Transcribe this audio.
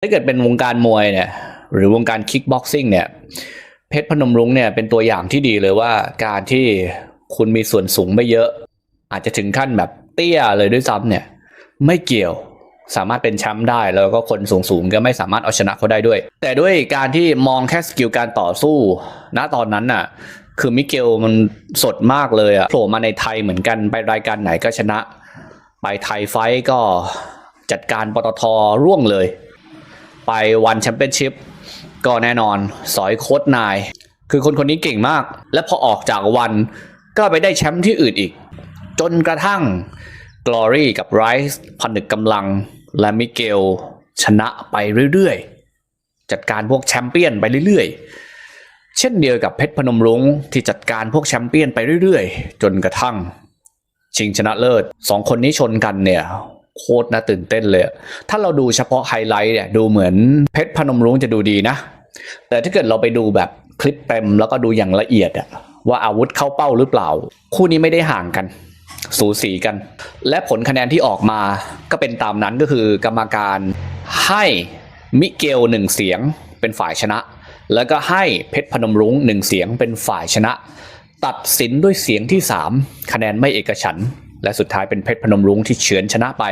ถ้าเกิดเป็นวงการมวยเนี่ยหรือวงการคิกบ็อกซิ่งเนี่ยเพชรพนมรุ้งเนี่ยเป็นตัวอย่างที่ดีเลยว่าการที่คุณมีส่วนสูงไม่เยอะ อาจจะถึงขั้นแบบเตี้ยเลยด้วยซ้ำเนี่ย ไม่เกี่ยวสามารถเป็นแชมป์ได้แล้วก็คนสูงสูงก็ไม่สามารถเอาชนะเขาได้ด้วย แต่ด้วยการที่มองแค่สกิลการต่อสู้ณตอนนั้นน่ะ คือมิเกลมันสดมากเลยอะโผล่มาในไทยเหมือนกันไปรายการไหนก็ชนะ ไปไทยไฟก็จัดการปตทร่วงเลย ไปวันแชมเปี้ยนชิพก็แน่นอนสอยโค้ดนาย คือคนคนนี้เก่งมาก และพอออกจากวันก็ไปได้แชมป์ที่อื่นอีก จนกระทั่ง Glory กับไรซ์ผนึกกำลัง และมิเกลชนะไปเรื่อยๆ จัดการพวกแชมเปี้ยนไปเรื่อยๆ เช่นเดียวกับเพชรพนมรุ้งที่จัดการพวกแชมเปี้ยนไปเรื่อยๆ จนกระทั่ง ชิงชนะเลิศสองคนนี้ชนกันเนี่ย โคตรน่าตื่นเต้นเลย ถ้าเราดูเฉพาะไฮไลท์เนี่ยดูเหมือนเพชรพนมรุ้งจะดูดีนะ แต่ถ้าเกิดเราไปดูแบบคลิปเต็มแล้วก็ดูอย่างละเอียดอะว่าอาวุธเข้าเป้าหรือเปล่า คู่นี้ไม่ได้ห่างกัน สูสีกัน และผลคะแนนที่ออกมาก็เป็นตามนั้นก็คือกรรมการให้มิเกลหนึ่งเสียงเป็นฝ่ายชนะ แล้วก็ให้เพชรพนมรุ้งหนึ่งเสียงเป็นฝ่ายชนะ ตัดสินด้วยเสียงที่ 3 คะแนนไม่เอกฉันท และสุดท้ายเป็นเพชรพนมรุ้งที่เฉือนชนะไป